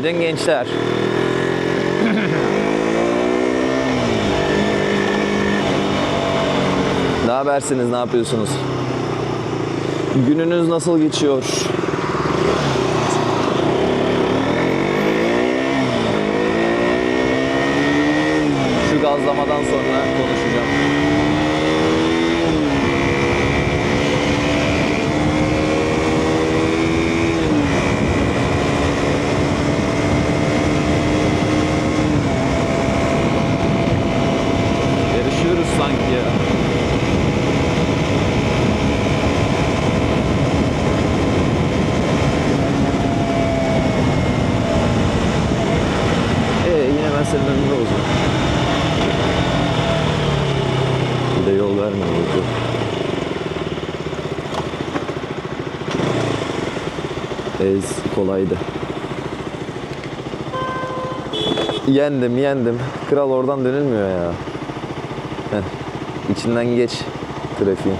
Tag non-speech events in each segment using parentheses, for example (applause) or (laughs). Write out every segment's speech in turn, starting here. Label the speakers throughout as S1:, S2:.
S1: Günaydın gençler. (laughs) ne habersiniz, ne yapıyorsunuz? Gününüz nasıl geçiyor? Şu gazlamadan sonra konuşacağım. Yarışıyoruz sanki ya. Ee, yine ben senin önünde olacağım. Bir de yol vermiyor bakıyor. Ez kolaydı. Yendim yendim. Kral oradan dönülmüyor ya. Heh. İçinden geç trafiğin.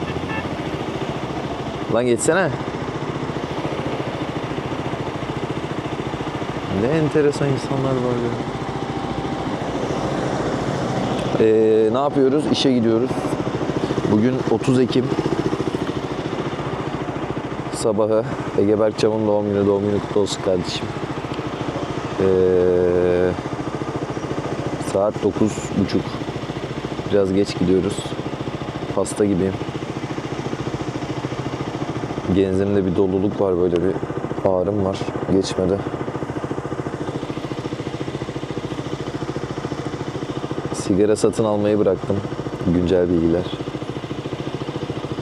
S1: Lan geçsene. Ne enteresan insanlar var ya. Ee, ne yapıyoruz? İşe gidiyoruz. Bugün 30 Ekim. Sabahı Ege Berkcan'ın doğum günü. Doğum günü kutlu olsun kardeşim. Ee, saat 9.30. Biraz geç gidiyoruz. Hasta gibiyim. Genzimde bir doluluk var böyle bir ağrım var. Geçmedi. Sigara satın almayı bıraktım. Güncel bilgiler.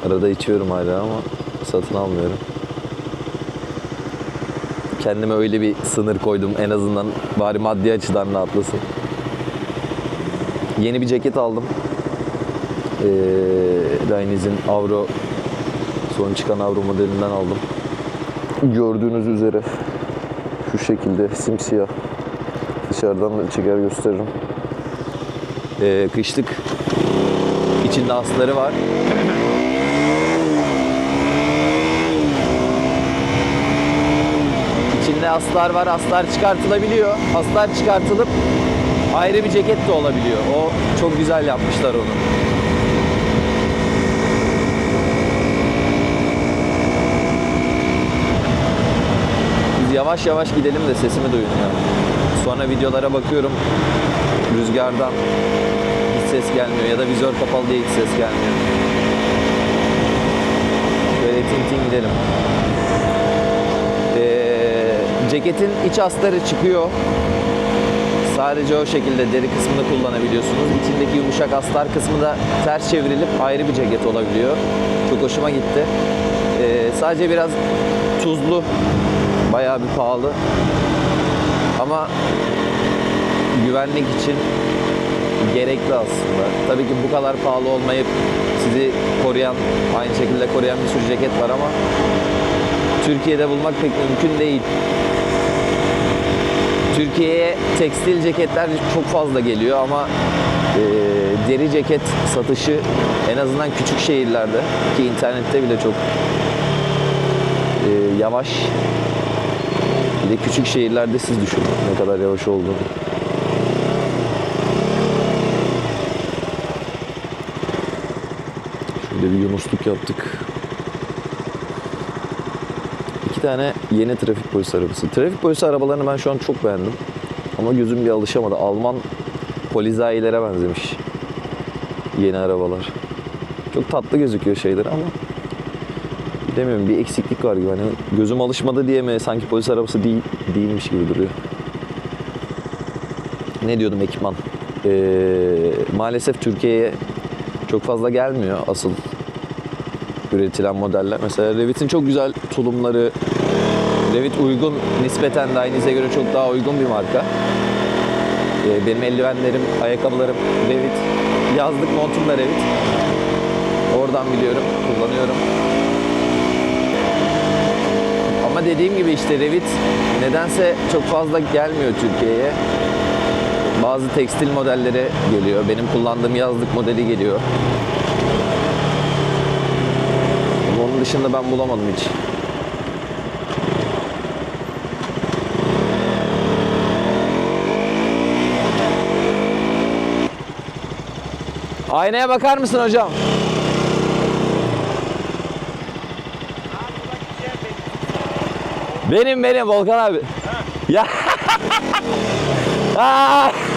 S1: Arada içiyorum hala ama satın almıyorum. Kendime öyle bir sınır koydum en azından bari maddi açıdan rahatlasın. Yeni bir ceket aldım. Ee, Dainiz'in Avro son çıkan Avro modelinden aldım. Gördüğünüz üzere şu şekilde simsiyah. Dışarıdan da çeker gösteririm. Ee, kışlık içinde asları var. İçinde aslar var. Aslar çıkartılabiliyor. Aslar çıkartılıp ayrı bir ceket de olabiliyor. O çok güzel yapmışlar onu. Biz yavaş yavaş gidelim de sesimi duyun ya. Sonra videolara bakıyorum. Rüzgardan hiç ses gelmiyor ya da vizör kapalı diye hiç ses gelmiyor. Böyle tin tin gidelim. Ee, ceketin iç astarı çıkıyor. Sadece o şekilde deri kısmını kullanabiliyorsunuz. İçindeki yumuşak astar kısmı da ters çevrilip ayrı bir ceket olabiliyor. Çok hoşuma gitti. Ee, sadece biraz tuzlu, bayağı bir pahalı. Ama güvenlik için gerekli aslında. Tabii ki bu kadar pahalı olmayıp sizi koruyan, aynı şekilde koruyan bir sürü ceket var ama Türkiye'de bulmak pek mümkün değil. Türkiye'ye tekstil ceketler çok fazla geliyor ama e, deri ceket satışı en azından küçük şehirlerde ki internette bile çok e, yavaş. Bir de küçük şehirlerde siz düşünün ne kadar yavaş olduğunu. Şöyle bir yunusluk yaptık. Tane yeni trafik polisi arabası. Trafik polisi arabalarını ben şu an çok beğendim. Ama gözüm bir alışamadı. Alman polizayilere benzemiş. Yeni arabalar. Çok tatlı gözüküyor şeyler ama bilemiyorum bir eksiklik var gibi. Hani gözüm alışmadı diye mi sanki polis arabası değil, değilmiş gibi duruyor. Ne diyordum ekipman? Ee, maalesef Türkiye'ye çok fazla gelmiyor asıl üretilen modeller. Mesela Revit'in çok güzel tulumları, Revit uygun, nispeten Dainiz'e göre çok daha uygun bir marka. Ee, benim eldivenlerim, ayakkabılarım Revit, yazlık montum da Revit. Oradan biliyorum, kullanıyorum. Ama dediğim gibi işte Revit nedense çok fazla gelmiyor Türkiye'ye. Bazı tekstil modelleri geliyor. Benim kullandığım yazlık modeli geliyor. dışında ben bulamadım hiç. Aynaya bakar mısın hocam? Benim benim Volkan abi. Ha. Ya. (laughs)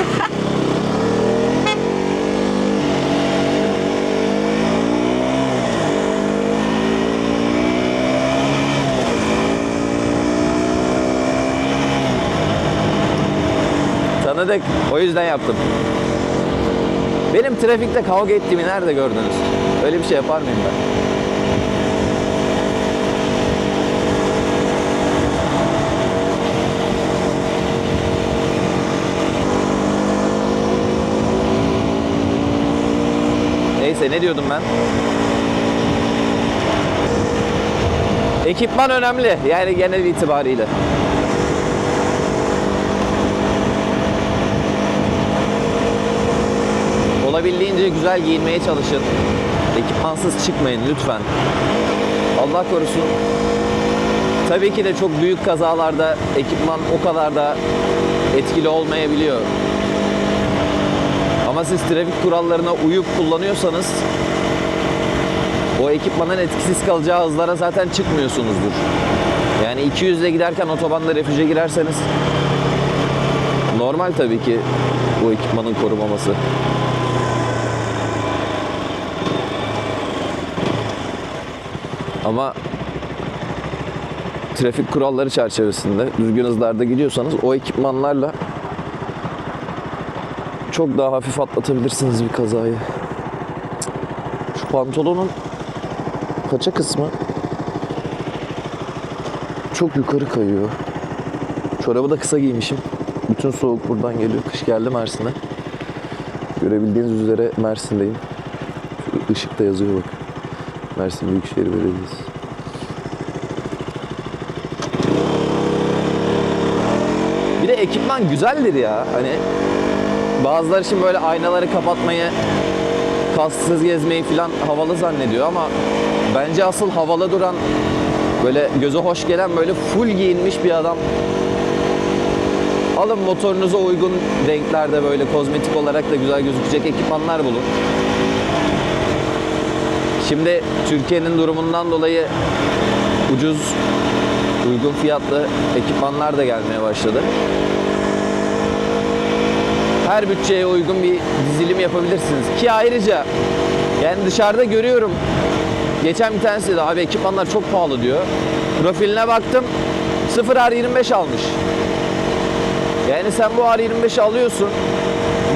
S1: Aa! Tanıdık. O yüzden yaptım. Benim trafikte kavga ettiğimi nerede gördünüz? Öyle bir şey yapar mıyım ben? Neyse ne diyordum ben? Ekipman önemli yani genel itibariyle. Olabildiğince güzel giyinmeye çalışın. Ekipmansız çıkmayın lütfen. Allah korusun. Tabii ki de çok büyük kazalarda ekipman o kadar da etkili olmayabiliyor. Ama siz trafik kurallarına uyup kullanıyorsanız o ekipmanın etkisiz kalacağı hızlara zaten çıkmıyorsunuzdur. Yani 200 ile giderken otobanda refüje girerseniz normal tabii ki bu ekipmanın korumaması. Ama trafik kuralları çerçevesinde düzgün hızlarda gidiyorsanız o ekipmanlarla çok daha hafif atlatabilirsiniz bir kazayı. Şu pantolonun paça kısmı çok yukarı kayıyor. Çorabı da kısa giymişim. Bütün soğuk buradan geliyor. Kış geldi Mersin'e. Görebildiğiniz üzere Mersin'deyim. Şu ışıkta yazıyor bak. Mersin Büyükşehir Belediyesi. Bir de ekipman güzeldir ya. Hani bazıları şimdi böyle aynaları kapatmayı, kasksız gezmeyi falan havalı zannediyor ama bence asıl havalı duran böyle göze hoş gelen böyle full giyinmiş bir adam Alın motorunuza uygun renklerde böyle kozmetik olarak da güzel gözükecek ekipmanlar bulun. Şimdi Türkiye'nin durumundan dolayı ucuz, uygun fiyatlı ekipmanlar da gelmeye başladı. Her bütçeye uygun bir dizilim yapabilirsiniz. Ki ayrıca yani dışarıda görüyorum. Geçen bir tanesi de abi ekipmanlar çok pahalı diyor. Profiline baktım 0 R25 almış. Yani sen bu R25'i alıyorsun.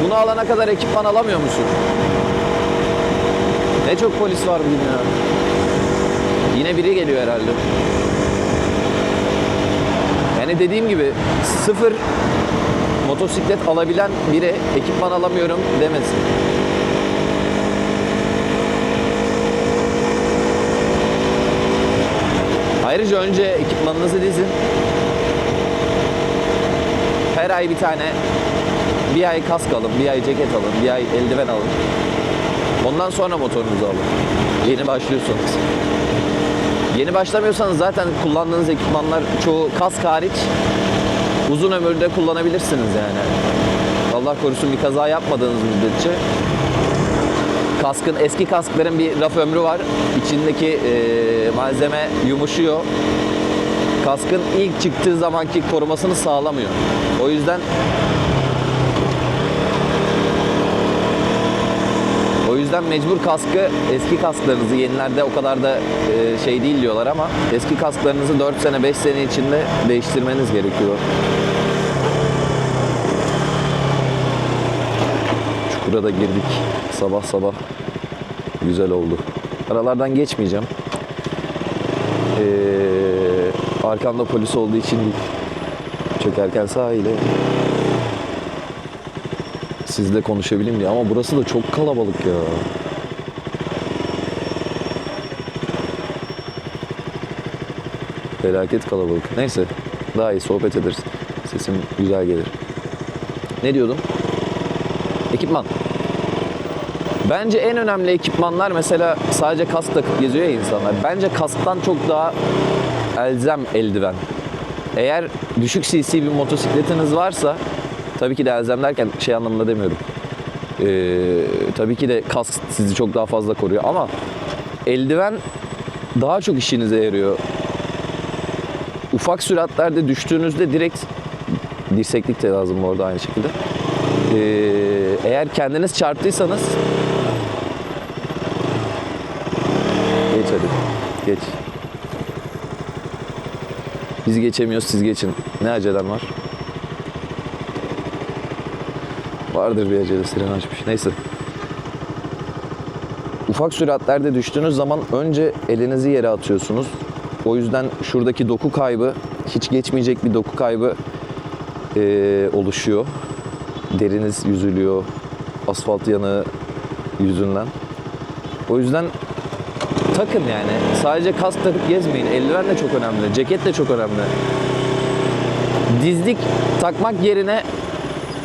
S1: Bunu alana kadar ekipman alamıyor musun? Ne çok polis var bugün ya. Yine biri geliyor herhalde. Yani dediğim gibi sıfır motosiklet alabilen biri ekipman alamıyorum demesin. Ayrıca önce ekipmanınızı dizin. Her ay bir tane bir ay kask alın, bir ay ceket alın, bir ay eldiven alın. Ondan sonra motorunuzu alın. Yeni başlıyorsunuz. Yeni başlamıyorsanız zaten kullandığınız ekipmanlar çoğu kask hariç uzun ömürde kullanabilirsiniz yani. Allah korusun bir kaza yapmadığınız müddetçe kaskın eski kaskların bir raf ömrü var. İçindeki eee, malzeme yumuşuyor. Kaskın ilk çıktığı zamanki korumasını sağlamıyor. O yüzden O yüzden mecbur kaskı eski kasklarınızı yenilerde o kadar da e, şey değil diyorlar ama eski kasklarınızı 4 sene 5 sene içinde değiştirmeniz gerekiyor. Çukura da girdik sabah sabah. Güzel oldu. Aralardan geçmeyeceğim. Ee, arkamda polis olduğu için değil. Çökerken sahile sizle konuşabileyim diye ama burası da çok kalabalık ya. Felaket kalabalık. Neyse daha iyi sohbet ederiz. Sesim güzel gelir. Ne diyordum? Ekipman. Bence en önemli ekipmanlar mesela sadece kask takıp geziyor ya insanlar. Bence kasktan çok daha elzem eldiven. Eğer düşük cc bir motosikletiniz varsa tabii ki de elzem derken şey anlamında demiyorum. Ee, tabii ki de kask sizi çok daha fazla koruyor ama eldiven daha çok işinize yarıyor. Ufak süratlerde düştüğünüzde direkt dirseklik de lazım bu arada aynı şekilde. Ee, eğer kendiniz çarptıysanız geç hadi geç. Biz geçemiyoruz siz geçin. Ne acelem var? Vardır bir acele siren açmış. Neyse. Ufak süratlerde düştüğünüz zaman önce elinizi yere atıyorsunuz. O yüzden şuradaki doku kaybı, hiç geçmeyecek bir doku kaybı eee, oluşuyor. Deriniz yüzülüyor. Asfalt yanığı yüzünden. O yüzden takın yani. Sadece kask takıp gezmeyin. Eldiven de çok önemli. Ceket de çok önemli. Dizlik takmak yerine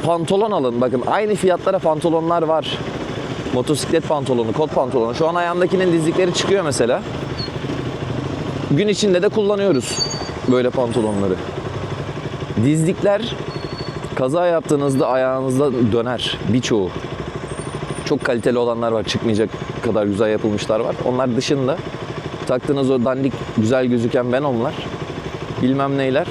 S1: pantolon alın. Bakın aynı fiyatlara pantolonlar var. Motosiklet pantolonu, kot pantolonu. Şu an ayağımdakinin dizlikleri çıkıyor mesela. Gün içinde de kullanıyoruz böyle pantolonları. Dizlikler kaza yaptığınızda ayağınızda döner birçoğu. Çok kaliteli olanlar var. Çıkmayacak kadar güzel yapılmışlar var. Onlar dışında taktığınız o dandik güzel gözüken ben onlar. Bilmem neyler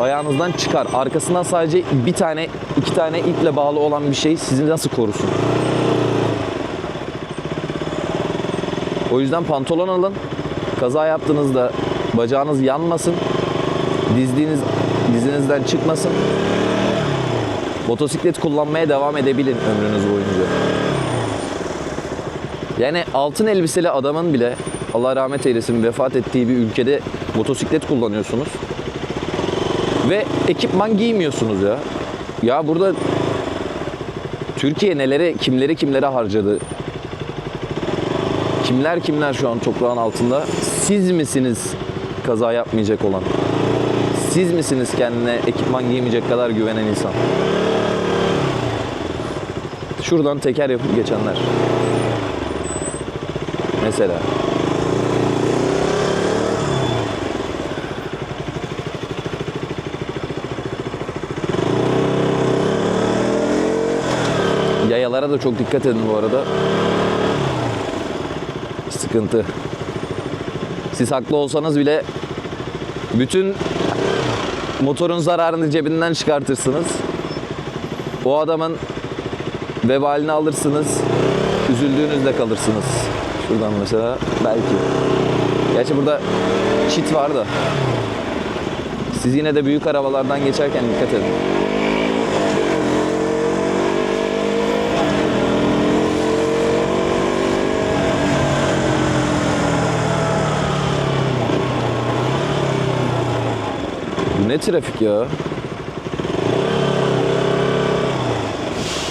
S1: ayağınızdan çıkar. Arkasından sadece bir tane, iki tane iple bağlı olan bir şey sizi nasıl korusun? O yüzden pantolon alın. Kaza yaptığınızda bacağınız yanmasın. Dizdiğiniz dizinizden çıkmasın. Motosiklet kullanmaya devam edebilin ömrünüz boyunca. Yani altın elbiseli adamın bile Allah rahmet eylesin vefat ettiği bir ülkede motosiklet kullanıyorsunuz. Ve ekipman giymiyorsunuz ya. Ya burada Türkiye nelere, kimleri kimlere harcadı? Kimler kimler şu an toprağın altında? Siz misiniz kaza yapmayacak olan? Siz misiniz kendine ekipman giymeyecek kadar güvenen insan? Şuradan teker yapıp geçenler. Mesela. Yayalara da çok dikkat edin bu arada. Sıkıntı. Siz haklı olsanız bile bütün motorun zararını cebinden çıkartırsınız. O adamın vebalini alırsınız. Üzüldüğünüzde kalırsınız. Şuradan mesela belki. Gerçi burada çit var da. Siz yine de büyük arabalardan geçerken dikkat edin. Trafik ya?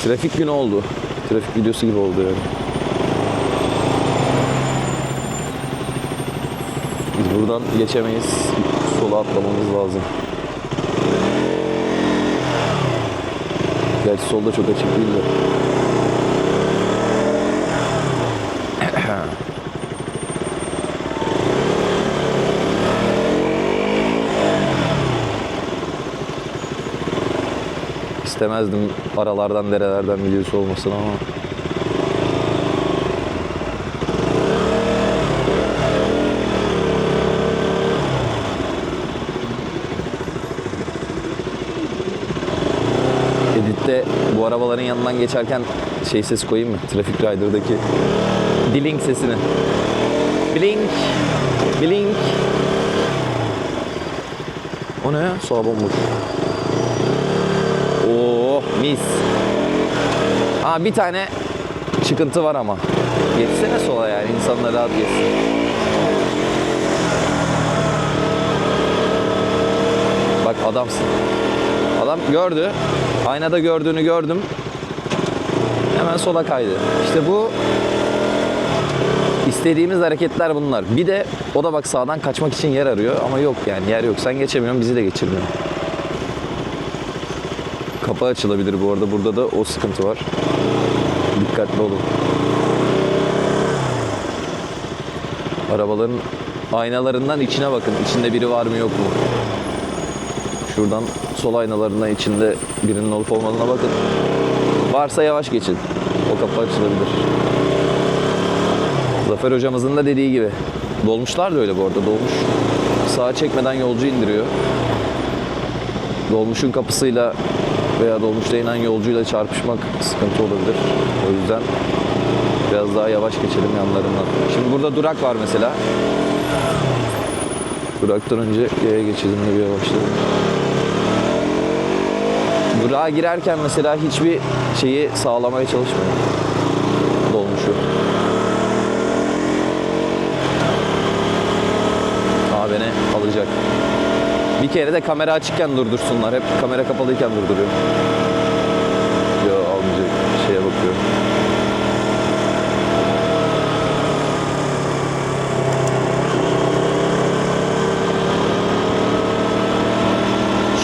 S1: Trafik günü oldu. Trafik videosu gibi oldu yani. Biz buradan geçemeyiz. Sola atlamamız lazım. Gerçi solda çok açık değil de. (clears throat) İstemezdim aralardan derelerden videosu olmasın ama. Editte bu arabaların yanından geçerken şey ses koyayım mı? Traffic Rider'daki blink sesini. Blink, blink. O ne? Sola bomboş. Oo mis. Aa bir tane çıkıntı var ama. Geçsene sola yani insanlar rahat geçsin. Bak adamsın. Adam gördü. Aynada gördüğünü gördüm. Hemen sola kaydı. İşte bu istediğimiz hareketler bunlar. Bir de o da bak sağdan kaçmak için yer arıyor ama yok yani yer yok. Sen geçemiyorsun bizi de geçirmiyor. Kapı açılabilir bu arada. Burada da o sıkıntı var. Dikkatli olun. Arabaların aynalarından içine bakın. İçinde biri var mı yok mu? Şuradan sol aynalarından içinde birinin olup olmadığına bakın. Var Varsa yavaş geçin. O kapı açılabilir. Zafer hocamızın da dediği gibi. Dolmuşlar da öyle bu arada. Dolmuş sağa çekmeden yolcu indiriyor. Dolmuşun kapısıyla veya dolmuşta inen yolcuyla çarpışmak sıkıntı olabilir. O yüzden biraz daha yavaş geçelim yanlarından. Şimdi burada durak var mesela. Duraktan önce yaya geçidinde bir yavaşlayalım. Durağa girerken mesela hiçbir şeyi sağlamaya çalışmayın. Dolmuşu. Aa beni alacak. Bir kere de kamera açıkken durdursunlar. Hep kamera kapalıyken durduruyor. Yo almayacak. Şeye bakıyor.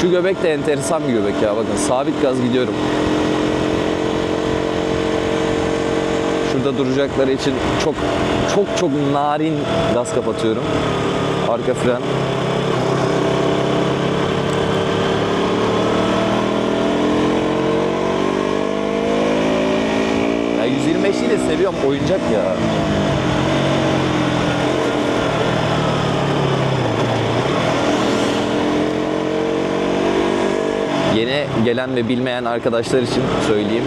S1: Şu göbek de enteresan bir göbek ya. Bakın sabit gaz gidiyorum. Şurada duracakları için çok çok çok narin gaz kapatıyorum. Arka fren. Ya 125'i de seviyorum oyuncak ya. Yeni gelen ve bilmeyen arkadaşlar için söyleyeyim.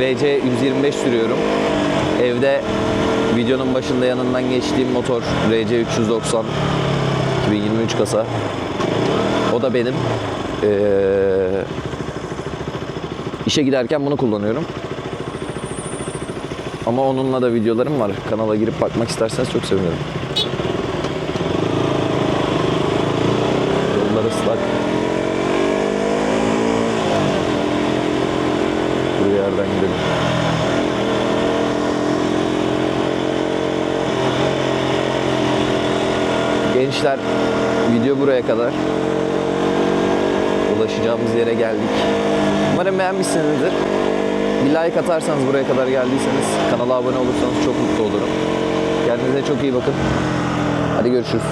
S1: Ee, RC 125 sürüyorum. Evde videonun başında yanından geçtiğim motor RC 390 2023 kasa. O da benim. Ee, işe giderken bunu kullanıyorum. Ama onunla da videolarım var. Kanala girip bakmak isterseniz çok sevinirim. Yollar ıslak. Bu yerden gidelim. Gençler video buraya kadar. Ulaşacağımız yere geldik. Umarım beğenmişsinizdir. Bir like atarsanız buraya kadar geldiyseniz, kanala abone olursanız çok mutlu olurum. Kendinize çok iyi bakın. Hadi görüşürüz.